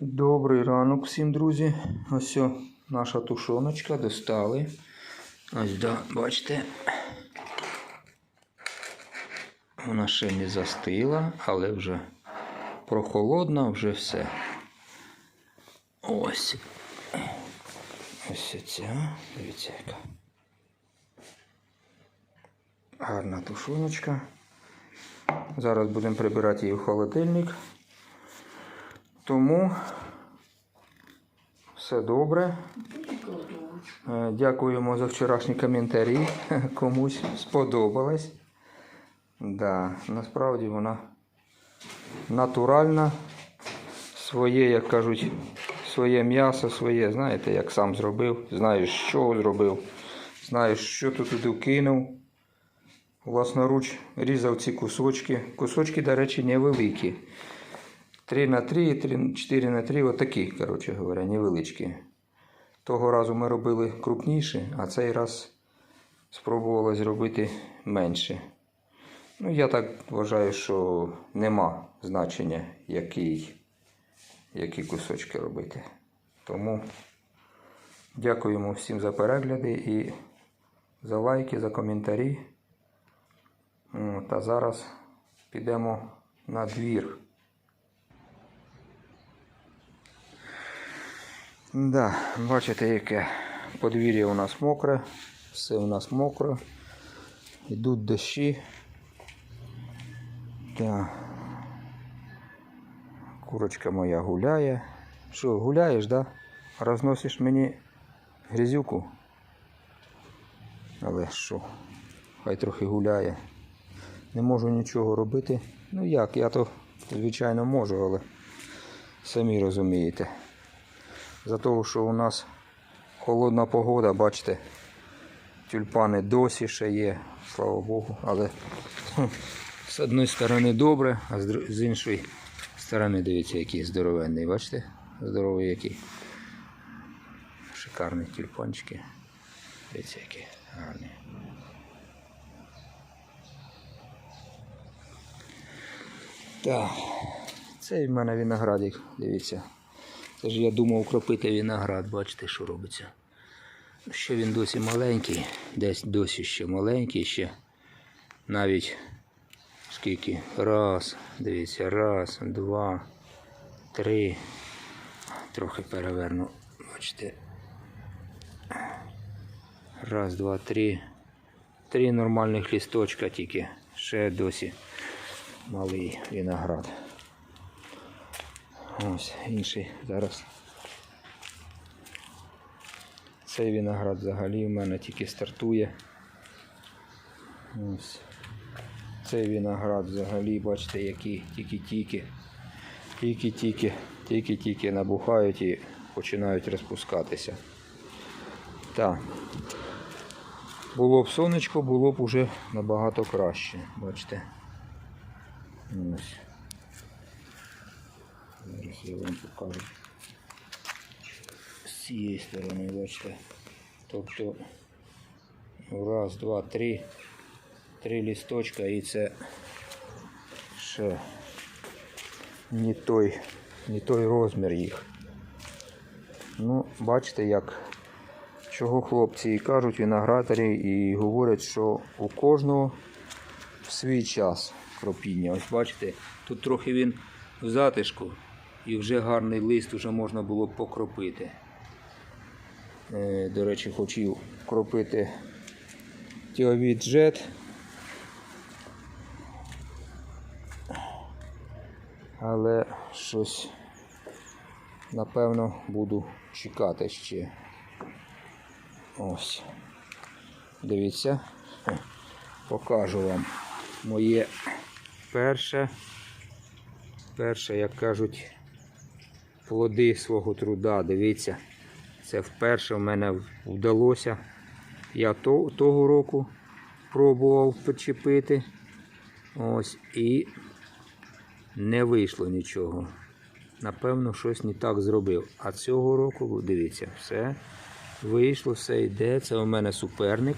Добрий ранок всім, друзі. Ось наша тушоночка достали. Ось, да, бачите. Вона ще не застила, але вже прохолодна, вже все. Ось. Ось ця. Дивіться, яка. Гарна тушоночка. Зараз будемо прибирати її в холодильник. Тому все добре. Е, Дякуємо за вчорашні коментарі. Комусь сподобалось. Да, насправді вона натуральна. Своє, як кажуть, своє м'ясо, своє, знаєте, як сам зробив, знаєш, що зробив, знаєш, що тут туди вкинув. Власноруч різав ці кусочки. Кусочки, до речі, невеликі. 3 на 3, 3, 4 на 3, отакі, коротше говоря, невеличкі. Того разу ми робили крупніші, а цей раз спробували зробити менше. Ну, я так вважаю, що нема значення, які, які кусочки робити. Тому дякуємо всім за перегляди і за лайки, за коментарі. От, а зараз підемо на двір. Да, бачите, яке подвір'я у нас мокре, все у нас мокро. Йдуть дощі. Да. Курочка моя гуляє. Що, гуляєш, да? Розносиш мені грязюку. Але що? Хай трохи гуляє. Не можу нічого робити. Ну як, я то, звичайно, можу, але самі розумієте. За того, що у нас холодна погода, бачите, тюльпани досі ще є, слава Богу, але з одної сторони добре, а з іншої сторони, дивіться, який здоровенний, бачите? Здоровий який. Шикарні тюльпанчики. Дивіться, які гарні. Так, цей в мене виноградик, дивіться. Це ж я думав кропити виноград, бачите, що робиться. Ще він досі маленький, десь досі ще маленький, ще навіть скільки? Раз, дивіться, раз, два, три. Трохи переверну. Бачите. Раз, два, три. Три нормальних лісточка тільки. Ще досі малий виноград. Ось інший зараз. Цей виноград взагалі в мене тільки стартує. Ось. Цей виноград взагалі, бачите, які тільки-тільки, тільки-тільки, тільки-тільки набухають і починають розпускатися. Так. Було б сонечко, було б уже набагато краще. Бачите. Ось. Зараз я вам покажу. З цієї сторони, бачите. Тобто раз, два, три. Три лісточка і це ще не той, не той розмір їх. Ну, бачите, як чого хлопці і кажуть виноградарі і говорять, що у кожного в свій час кропіння. Ось бачите, тут трохи він в затишку і вже гарний лист вже можна було покропити. Е, До речі, хотів кропити тіовід джет. Але щось, напевно, буду чекати ще. Ось. Дивіться, покажу вам моє перше, перше, як кажуть, плоди свого труда. Дивіться, це вперше в мене вдалося. Я то, того року пробував почепити. Ось і не вийшло нічого. Напевно, щось не так зробив. А цього року, дивіться, все вийшло, все йде. Це у мене суперник.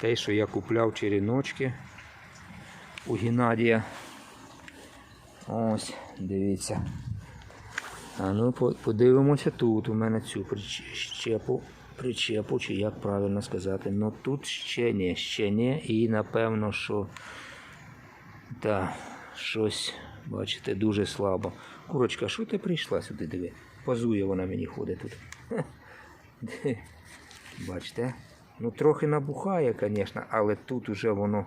Те, що я купляв черіночки у Геннадія. Ось, дивіться. А ну подивимося тут. У мене цю причепу. Причепу, чи як правильно сказати. Ну тут ще ні, ще ні. І напевно, що та, щось, бачите, дуже слабо. Курочка, що ти прийшла сюди, диви? Позує вона мені ходить тут. Бачите? Ну трохи набухає, звісно, але тут уже воно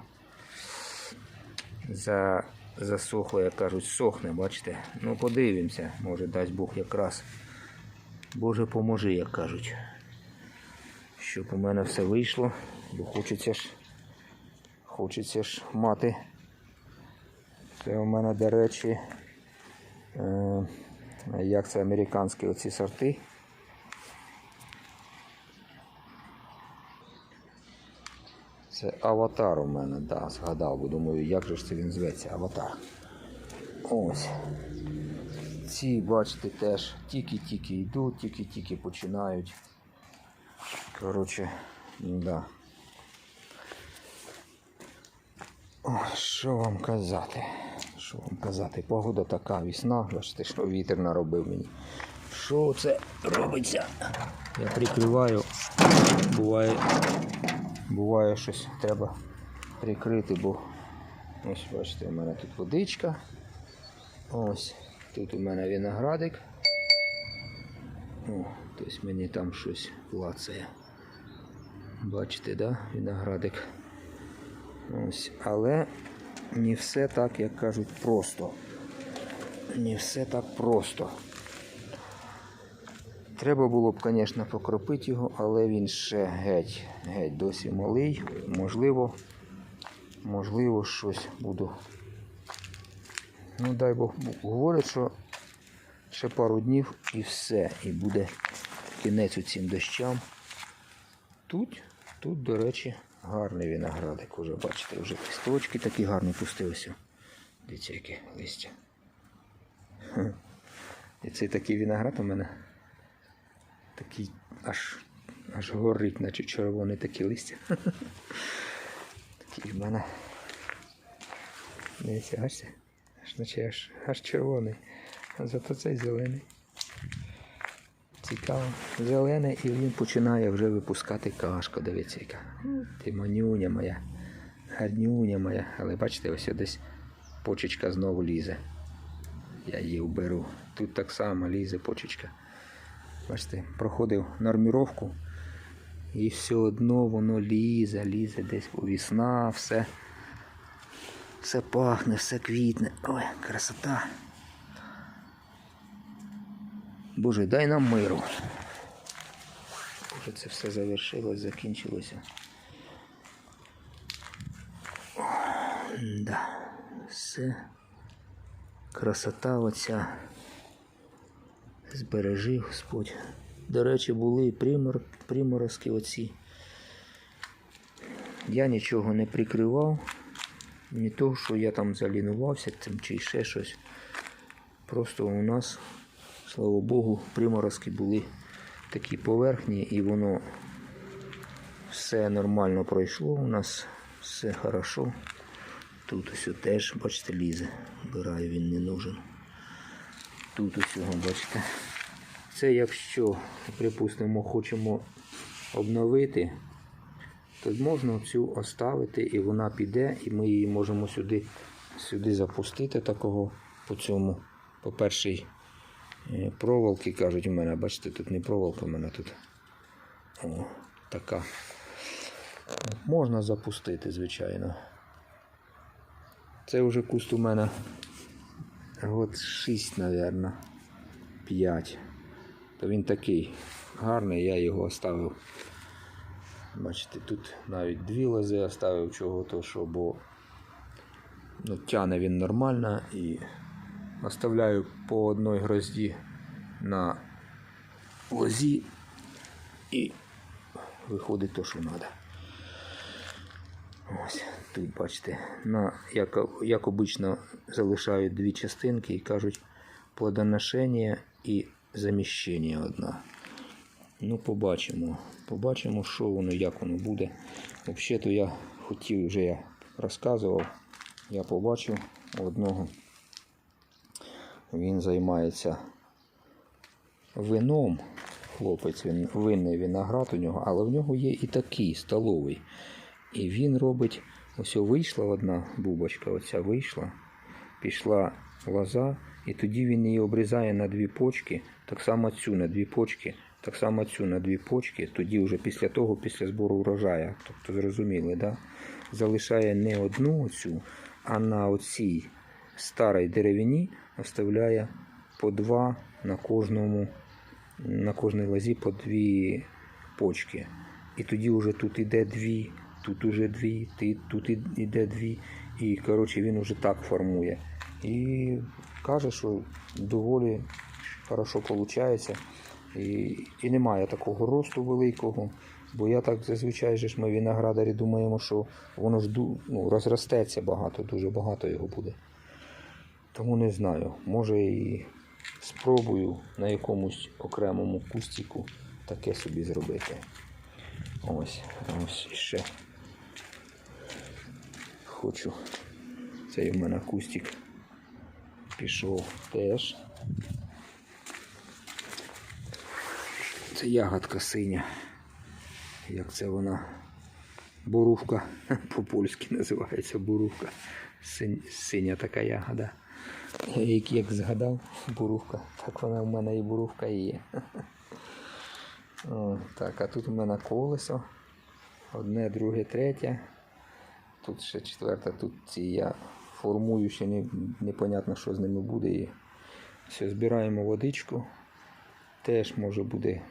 за, засохло, як кажуть, сохне, бачите? Ну подивимося, може дасть Бог якраз. Боже поможи, як кажуть. Щоб у мене все вийшло, бо хочеться ж, хочеться ж мати. Це у мене, до речі, е, як це американські оці сорти. Це аватар у мене, да, згадав, бо думаю, як же ж це він зветься, аватар. Ось. Ці, бачите, теж тільки-тільки йдуть, тільки-тільки починають. Коротше, да. О, що вам казати? Що вам казати? Погода така весна, бачите, що вітер наробив мені. Що це робиться? Я прикриваю, буває, буває щось треба прикрити, бо ось бачите, у мене тут водичка. Ось, тут у мене виноградик. О, тобто мені там щось клацає. Бачите, да? Виноградик. Ось, але не все так, як кажуть, просто. Не все так просто. Треба було б, звісно, покропити його, але він ще геть, геть досі малий. Можливо, можливо, щось буду. Ну, дай Бог, говорять, що ще пару днів і все, і буде кінець цим дощам. Тут, тут, до речі, гарний виноградик. Уже бачите, вже листочки такі гарні пустилися. Дивіться, яке листя. І цей такий виноград у мене такий аж, аж горить, наче червоний такі листя. Такий в мене. Дивіться, аж, аж наче аж, аж червоний. А зато цей зелений. Цікаво. Зелений і він починає вже випускати кашку. Дивіться, яка. Ти манюня моя. Гарнюня моя. Але бачите, ось десь почечка знову лізе. Я її вберу. Тут так само лізе почечка. Бачите, проходив норміровку. І все одно воно лізе, лізе десь у вісна, все. Все пахне, все квітне. Ой, красота. Боже, дай нам миру. Боже, це все завершилось, закінчилося. Да, все. Красота оця. Збережи Господь. До речі, були примор, приморозки оці. Я нічого не прикривав. Не того, що я там залінувався цим чи ще щось. Просто у нас, слава Богу, приморозки були такі поверхні і воно все нормально пройшло. У нас все хорошо. Тут ось теж, бачите, лізе. Вбираю, він не нужен. Тут усього, бачите. Це якщо, припустимо, хочемо обновити, то можна цю оставити і вона піде, і ми її можемо сюди, сюди запустити такого по цьому, по першій е, проволоки, кажуть у мене, бачите, тут не проволока, у мене тут о, така. Можна запустити, звичайно. Це вже куст у мене От 6, мабуть, 5. То він такий гарний, я його оставив. Бачите, тут навіть дві лози оставив чого то, що, бо ну, тяне він нормально і оставляю по одній грозді на лозі і виходить то, що треба. Ось тут бачите, на, як, як обично залишають дві частинки і кажуть плодоношення і заміщення одна. Ну, побачимо. Побачимо, що воно, як воно буде. Взагалі-то я хотів, вже я розказував, я побачив одного. Він займається вином. Хлопець він винний виноград у нього, але в нього є і такий столовий. І він робить, ось вийшла одна бубочка, оця вийшла, пішла лоза, і тоді він її обрізає на дві почки, так само цю на дві почки, так само цю на дві почки, тоді вже після того, після збору урожаю. Тобто зрозуміли, да? залишає не одну оцю, а на оцій старій деревині оставляє по два на кожному, на кожній лозі по дві почки. І тоді вже тут іде дві, тут уже дві, тут іде дві. І коротше він уже так формує. І каже, що доволі хорошо виходить. І, і немає такого росту великого. Бо я так зазвичай же ж ми виноградарі думаємо, що воно ж ну, розростеться багато, дуже багато його буде. Тому не знаю. Може і спробую на якомусь окремому кустику таке собі зробити. Ось, ось ще. Хочу. Цей в мене кустик пішов теж. Це ягодка синя. Як це вона? Бурувка. По-польськи називається бурувка. Синя така ягода. Як, як згадав, бурувка. Так вона в мене і бурувка і є. О, так, а тут у мене колесо. Одне, друге, третє. Тут ще четверте, тут ці я формую, ще не, непонятно, що з ними буде. І все, збираємо водичку. Теж може буде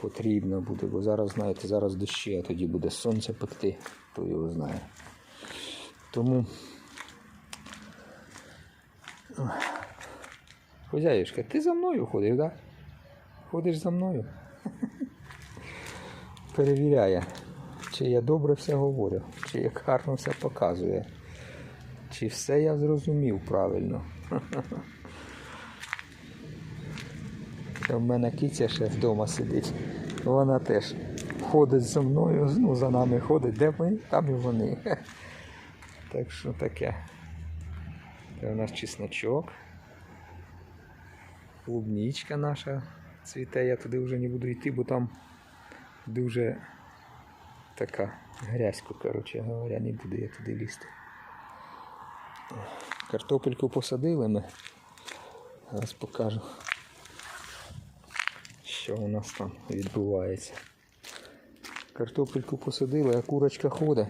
потрібно буде, бо зараз, знаєте, зараз дощі, а тоді буде сонце пекти, хто його знає. Тому. Хозяюшка, ти за мною ходиш, так? Да? Ходиш за мною? Перевіряє, чи я добре все говорю, чи я гарно все показує, чи все я зрозумів правильно. В мене киця ще вдома сидить. Вона теж ходить за мною, ну, за нами ходить. Де ми, там і вони. Так що таке. Це у нас чесночок. Клубничка наша цвіте. Я туди вже не буду йти, бо там дуже така грязько, коротше говоря, не буду я туди лізти. Картопельку посадили ми. Зараз покажу що у нас там відбувається. Картопельку посадили, а курочка ходить,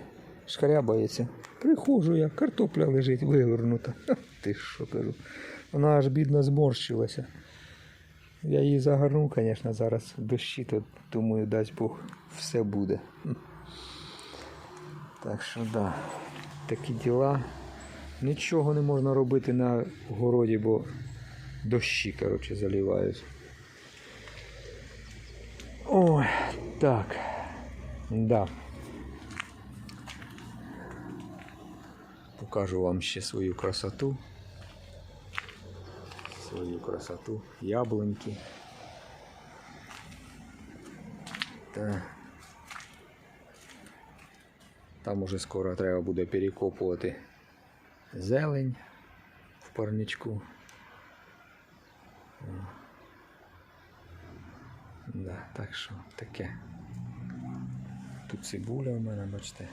шкарябається. Приходжу я, картопля лежить вигорнута. Ти що кажу. Вона аж бідно зморщилася. Я її загорну, звісно, зараз в дощі, то думаю, дасть Бог, все буде. Так що да, такі діла. Нічого не можна робити на городі, бо дощі, коротше, заливають. Ой, так. Да. Покажу вам ще свою красоту. Свою красоту. Яблуньки. Та. Там уже скоро треба буде перекопувати зелень в парничку. Да, так що таке. Тут цибуля у мене, бачите.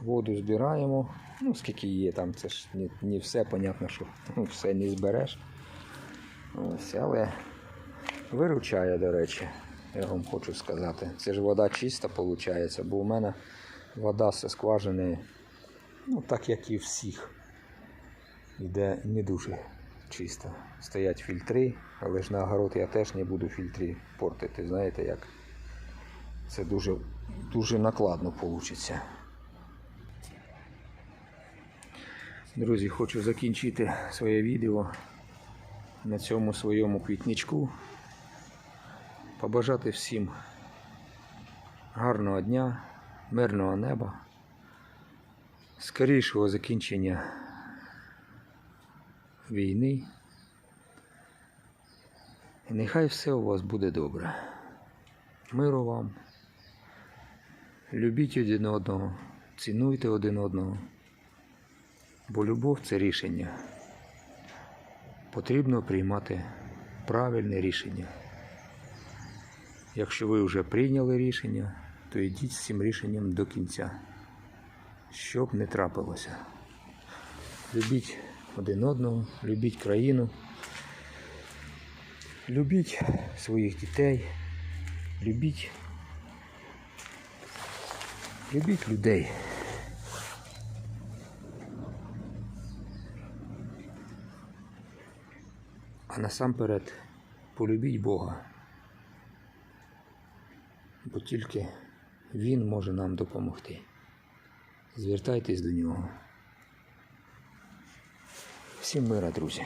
Воду збираємо. Ну, скільки є там, це ж не, не все, понятно, що ну, все не збереш. Ось, але виручає, до речі, я вам хочу сказати. Це ж вода чиста виходить, бо у мене вода зі скважини, ну так як і всіх, іде не дуже чисто. Стоять фільтри, але ж на огород я теж не буду фільтри портити. Знаєте як? Це дуже, дуже накладно вийде. Друзі, хочу закінчити своє відео на цьому своєму квітничку. Побажати всім гарного дня, мирного неба, скорішого закінчення війни. І нехай все у вас буде добре. Миру вам. Любіть один одного, цінуйте один одного. Бо любов це рішення. Потрібно приймати правильне рішення. Якщо ви вже прийняли рішення, то йдіть з цим рішенням до кінця. Щоб не трапилося. Любіть один одного, любіть країну, любіть своїх дітей, любіть, любіть людей. А насамперед полюбіть Бога. Бо тільки Він може нам допомогти. Звертайтесь до нього. Всім мира, друзі.